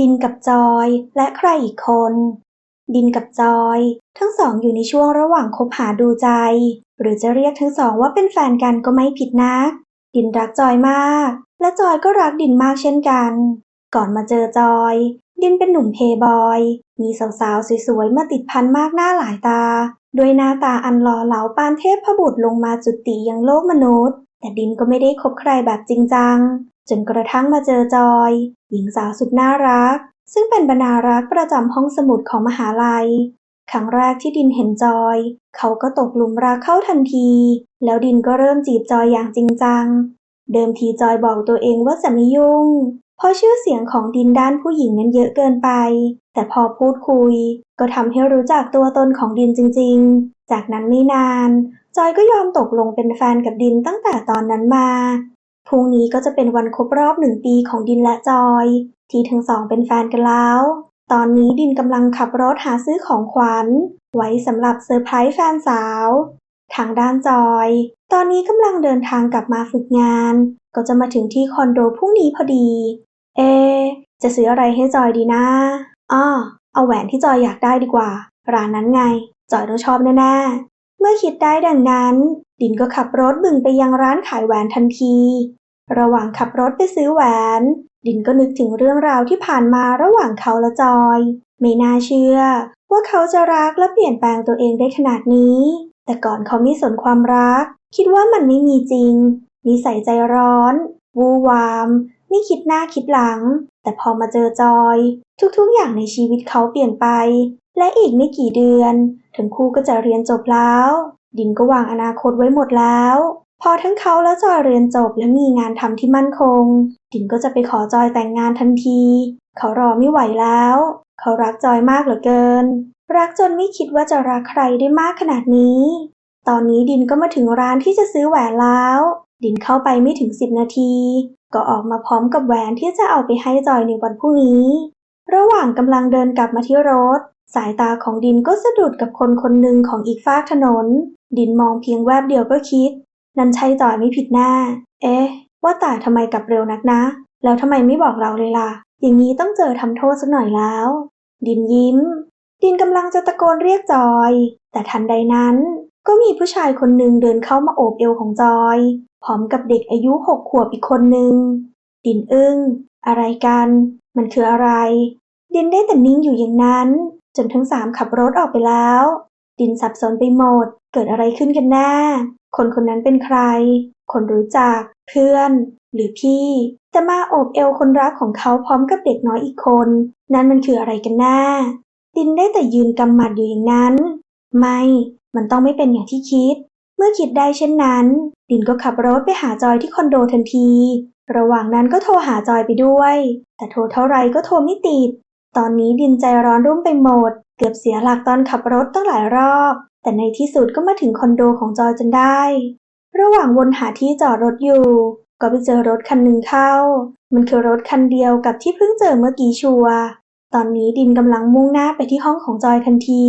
ดินกับจอยและใครอีกคน ดินกับจอย ทั้งสองอยู่ในช่วงระหว่างคบหาดูใจ หรือจะเรียกทั้งสองว่าเป็นแฟนกันก็ไม่ผิดนัก ดินรักจอยมาก และจอยก็รักดินมากเช่นกัน ก่อนมาเจอจอย ดินเป็นหนุ่มเพย์บอย มีสาวๆสวยๆมาติดพันมากหน้าหลายตา ด้วยหน้าตาอันหล่อเหลาปานเทพบุตรลงมาจุติยังโลกมนุษย์ แต่ดินก็ไม่ได้คบใครแบบจริงจัง จนกระทั่งมาเจอจอย หญิงสาวสุดน่ารัก ซึ่งเป็นบรรณารักษ์ประจำห้องสมุดของมหาลัย ครั้งแรกที่ดินเห็นจอย เขาก็ตกหลุมรักเข้าทันที แล้วดินก็เริ่มจีบจอยอย่างจริงจัง เดิมทีจอยบอกตัวเองว่าจะไม่ยุ่ง เพราะชื่อเสียงของดินด้านผู้หญิงนั้นเยอะเกินไป แต่พอพูดคุย ก็ทำให้รู้จักตัวตนของดินจริง ๆ จากนั้นไม่นานจอยก็ยอมตกลงเป็นแฟนกับดินตั้งแต่ตอนนั้นมา พรุ่งนี้ก็จะเป็นวันครบรอบหนึ่งปีของดินและจอย ที่ทั้งสองเป็นแฟนกันแล้ว ตอนนี้ดินกำลังขับรถหาซื้อของขวัญ ไว้สำหรับเซอร์ไพรส์แฟนสาว ทางด้านจอย ตอนนี้กำลังเดินทางกลับมาฝึกงาน ก็จะมาถึงที่คอนโดพรุ่งนี้พอดี เอ จะซื้ออะไรให้จอยดีนะอ้อเอาแหวนที่จอยอยากได้ดีกว่า ร้านนั้นไง จอยต้องชอบแน่ๆ เมื่อคิดได้ดังนั้น ดินก็ขับรถบึ่งไปยังร้านขายแหวนทันที ระหว่างขับรถไปซื้อแหวน ดินก็นึกถึงเรื่องราวที่ผ่านมาระหว่างเขาและจอย ไม่น่าเชื่อ ว่าเขาจะรักและเปลี่ยนแปลงตัวเองได้ขนาดนี้ แต่ก่อนเขาไม่สนความรัก คิดว่ามันไม่มีจริง นิสัยใจร้อน วูวาม ไม่คิดหน้าคิดหลัง แต่พอมาเจอจอย ทุกๆอย่างในชีวิตเขาเปลี่ยนไป และอีกไม่กี่เดือน ทั้งคู่ก็จะเรียนจบแล้ว ดินก็วางอนาคตไว้หมดแล้ว พอทั้งเขาและจอยเรียนจบและมีงานทำที่มั่นคง ดินก็จะไปขอจอยแต่งงานทันที เขารอไม่ไหวแล้ว เขารักจอยมากเหลือเกิน รักจนไม่คิดว่าจะรักใครได้มากขนาดนี้ ตอนนี้ดินก็มาถึงร้านที่จะซื้อแหวนแล้ว ดินเข้าไปไม่ถึงสิบนาที ก็ออกมาพร้อมกับแหวนที่จะเอาไปให้จอยในวันพรุ่งนี้ ระหว่างกำลังเดินกลับมาที่รถ สายตาของดินก็สะดุดกับคนคนหนึ่งของอีกฟากถนน ดินมองเพียงแวบเดียวก็คิด นั่นใช่จอยไม่ผิดแน่เอ๊ะ ว่าแต่ทำไมกลับเร็วนักนะ แล้วทำไมไม่บอกเราเลยล่ะ อย่างนี้ต้องเจอทำโทษสักหน่อยแล้ว ดินยิ้ม ดินกำลังจะตะโกนเรียกจอย แต่ทันใดนั้น ก็มีผู้ชายคนหนึ่งเดินเข้ามาโอบเอวของจอย พร้อมกับเด็กอายุหกขวบอีกคนหนึ่ง ดินอึ้ง อะไรกัน มันคืออะไร ดินได้แต่นิ่งอยู่อย่างนั้น จนทั้งสามขับรถออกไปแล้ว ดินสับสนไปหมด เกิดอะไรขึ้นกันแน่ คนคนนั้นเป็นใคร คนรู้จัก เพื่อน หรือพี่แต่มาโอบเอวคนรักของเขาพร้อมกับเด็กน้อยอีกคน นั่นมันคืออะไรกันแน่ ดินได้แต่ยืนกำหมัดอยู่อย่างนั้น ไม่ มันต้องไม่เป็นอย่างที่คิด เมื่อคิดได้เช่นนั้น ดินก็ขับรถไปหาจอยที่คอนโดทันที ระหว่างนั้นก็โทรหาจอยไปด้วย แต่โทรเท่าไรก็โทรไม่ติด ตอนนี้ดินใจร้อนรุ่มไปหมด เกือบเสียหลักตอนขับรถตั้งหลายรอบ แต่ในที่สุดก็มาถึงคอนโดของจอยจนได้ ระหว่างวนหาที่จอดรถอยู่ ก็ไปเจอรถคันหนึ่งเข้า มันคือรถคันเดียวกับที่เพิ่งเจอเมื่อกี้ชัว ตอนนี้ดินกำลังมุ่งหน้าไปที่ห้องของจอยทันที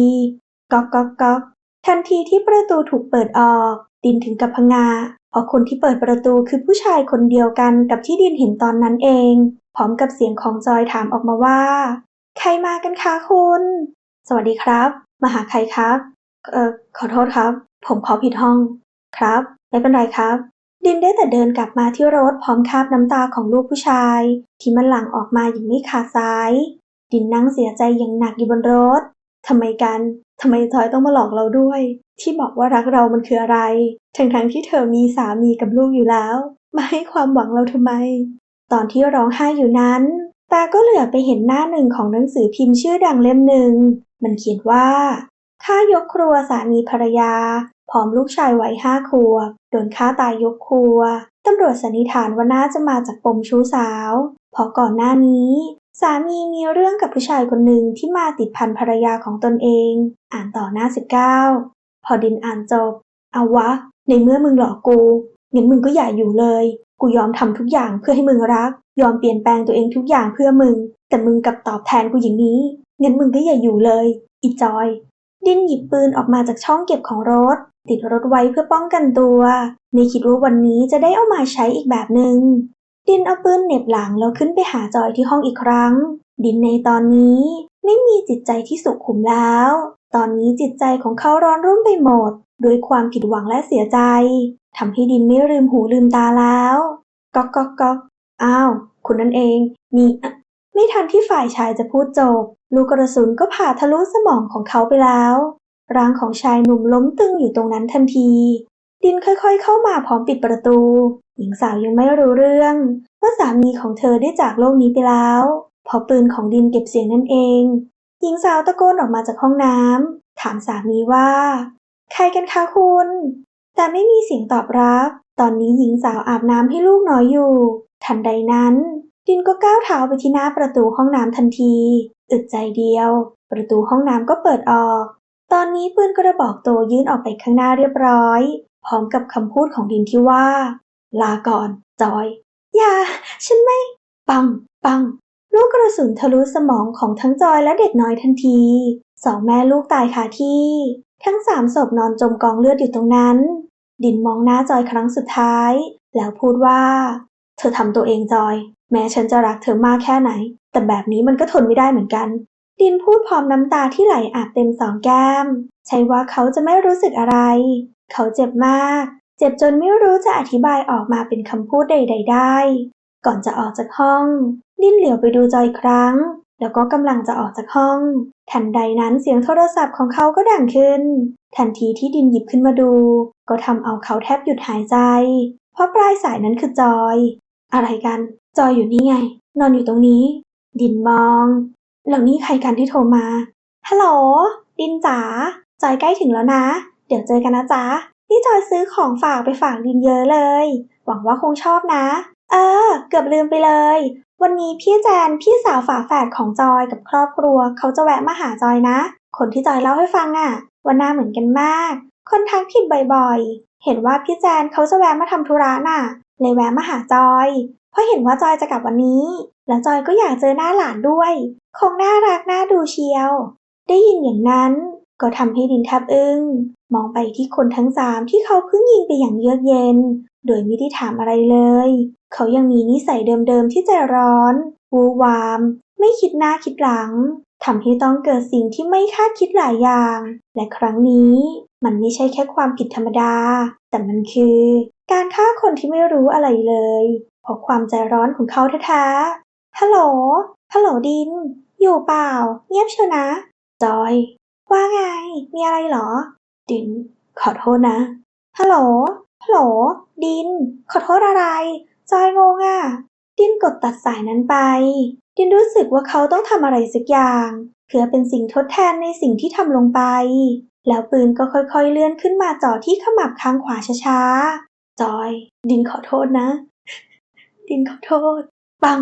ก๊อกก๊อกก๊อกทันทีที่ประตูถูกเปิดออก ดินถึงกับพงาเพราะคนที่เปิดประตูคือผู้ชายคนเดียวกันกับที่ดินเห็นตอนนั้นเอง พร้อมกับเสียงของจอยถามออกมาว่า ใครมากันคะคุณ สวัสดีครับ มาหาใครครับ เอ่อขอโทษครับ ผมขอผิดห้อง ครับ ไม่เป็นไรครับ ดินได้แต่เดินกลับมาที่รถพร้อมคาบน้ำตาของลูกผู้ชาย ที่มันหลั่งออกมาอย่างไม่ขาดสาย ดินนั่งเสียใจอย่างหนักอยู่บนรถทำไมกันทำไมจอยต้องมาหลอกเราด้วย ที่บอกว่ารักเรามันคืออะไร ทั้งทั้งๆที่เธอมีสามีกับลูกอยู่แล้ว มาให้ความหวังเราทำไม ตอนที่ร้องไห้อยู่นั้น ตาก็เหลือไปเห็นหน้าหนึ่งของหนังสือพิมพ์ชื่อดังเล่มหนึ่ง มันเขียนว่า ฆ่ายกครัวสามีภรรยาพร้อมลูกชายวัยห้าขวบโดนฆ่าตายยกครัว ตำรวจสันนิษฐานว่าน่าจะมาจากปมชู้สาว เพราะก่อนหน้านี้ สามีมีเรื่องกับผู้ชายคนหนึ่งที่มาติดพันภรรยาของตนเอง อ่านต่อหน้าสิบเก้าพอดินอ่านจบ เอาวะ ในเมื่อมึงหลอกกูงั้นมึงก็อย่าอยู่เลย กูยอมทำทุกอย่างเพื่อให้มึงรัก ยอมเปลี่ยนแปลงตัวเองทุกอย่างเพื่อมึง แต่มึงกลับตอบแทนกูอย่างนี้งั้นมึงก็อย่าอยู่เลย อีจอย ดินหยิบปืนออกมาจากช่องเก็บของรถ ติดรถไว้เพื่อป้องกันตัว ไม่คิดว่าวันนี้จะได้เอามาใช้อีกแบบหนึง่งดินเอาปืนเหน็บหลังแล้วขึ้นไปหาจอยที่ห้องอีกครั้ง ดินในตอนนี้ไม่มีจิตใจที่สุขุมแล้ว ตอนนี้จิตใจของเขาร้อนรุ่มไปหมดด้วยความผิดหวังและเสียใจทำให้ดินไม่ลืมหูลืมตาแล้วก๊อกก๊อกก๊อกอ้าว คุณนั่นเองนี่อะไม่ทันที่ฝ่ายชายจะพูดจบ ลูกกระสุนก็ผ่าทะลุสมองของเขาไปแล้ว ร่างของชายหนุ่มล้มตึงอยู่ตรงนั้นทันที ดินค่อยๆเข้ามาพร้อมปิดประตู หญิงสาวยังไม่รู้เรื่อง ว่าสามีของเธอได้จากโลกนี้ไปแล้วเพราะปืนของดินเก็บเสียงนั่นเอง หญิงสาวตะโกนออกมาจากห้องน้ำถามสามีว่า ใครกันคะคุณ แต่ไม่มีเสียงตอบรับ ตอนนี้หญิงสาวอาบน้ำให้ลูกน้อยอยู่ ทันใดนั้น ดินก็ก้าวเท้าไปที่หน้าประตูห้องน้ำทันที อึดใจเดียว ประตูห้องน้ำก็เปิดออก ตอนนี้ปืนกระบอกโตยื่นออกไปข้างหน้าเรียบร้อย พร้อมกับคำพูดของดินที่ว่า ลาก่อน จอย อย่า ฉันไม่ ปัง ปัง ลูกกระสุนทะลุสมองของทั้งจอยและเด็กน้อยทันที สองแม่ลูกตายคาที่ ทั้งสามศพนอนจมกองเลือดอยู่ตรงนั้น ดินมองหน้าจอยครั้งสุดท้าย แล้วพูดว่า เธอทำตัวเองจอย แม้ฉันจะรักเธอมากแค่ไหน แต่แบบนี้มันก็ทนไม่ได้เหมือนกัน ดินพูดพร้อมน้ำตาที่ไหลอาบเต็มสองแก้ม ใช่ว่าเขาจะไม่รู้สึกอะไร เขาเจ็บมาก เจ็บจนไม่รู้จะอธิบายออกมาเป็นคำพูดใด ๆ ได้ ก่อนจะออกจากห้อง ดินเหลียวไปดูจอยครั้ง แล้วก็กำลังจะออกจากห้อง ทันใดนั้นเสียงโทรศัพท์ของเขาก็ดังขึ้น ทันทีที่ดินหยิบขึ้นมาดู ก็ทำเอาเขาแทบหยุดหายใจ เพราะปลายสายนั้นคือจอย อะไรกัน จอยอยู่นี่ไง นอนอยู่ตรงนี้ ดินมองแล้วนี่ใครกันที่โทรมาฮัลโหลดินจ๋าจอยใกล้ถึงแล้วนะ เดี๋ยวเจอกันนะจ๊ะนี่จอยซื้อของฝากไปฝากดินเยอะเลย หวังว่าคงชอบนะ เออ เกือบลืมไปเลย วันนี้พี่แจนพี่สาวฝาแฝดของจอยกับครอบครัว เขาจะแวะมาหาจอยนะ คนที่จอยเล่าให้ฟังอะว่าหน้าเหมือนกันมาก คนทักผิดบ่อยๆ เห็นว่าพี่แจนเขาจะแวะมาทำธุระน่ะ เลยแวะมาหาจอย เพราะเห็นว่าจอยจะกลับวันนี้ แล้วจอยก็อยากเจอหน้าหลานด้วย คงน่ารักน่าดูเชียว ได้ยินอย่างนั้น ก็ทำให้ดินแทบอึง้ง มองไปที่คนทั้งสามที่เขาเพิ่งยิงไปอย่างเยือกเย็น โดยไม่ได้ถามอะไรเลย เขายังมีนิสัยเดิมๆที่ใจร้อน วูวาม ไม่คิดหน้าคิดหลัง ทำให้ต้องเกิดสิ่งที่ไม่คาดคิดหลายอย่าง และครั้งนี้มันไม่ใช่แค่ความผิดธรรมดา แต่มันคือ การฆ่าคนที่ไม่รู้อะไรเลย เพราะความใจร้อนของเขาแท้ๆฮัลโหล ฮัลโหลดิน อยู่เปล่า เงียบเชียวนะ จอย ว่าไง มีอะไรเหรอ ดิน ขอโทษนะ ฮัลโหล ฮัลโหล ดิน ขอโทษอะไร จอยงงอะ่ะ ดิ้นกดตัดสายนั้นไป ดินรู้สึกว่าเขาต้องทำอะไรสักอย่าง เพื่อเป็นสิ่งทดแทนในสิ่งที่ทำลงไป แล้วปืนก็ค่อยๆเลื่อนขึ้นมาจ่อที่ขมับข้างขวาช้าๆ จอย ดินขอโทษนะ ดินขอโทษ ปัง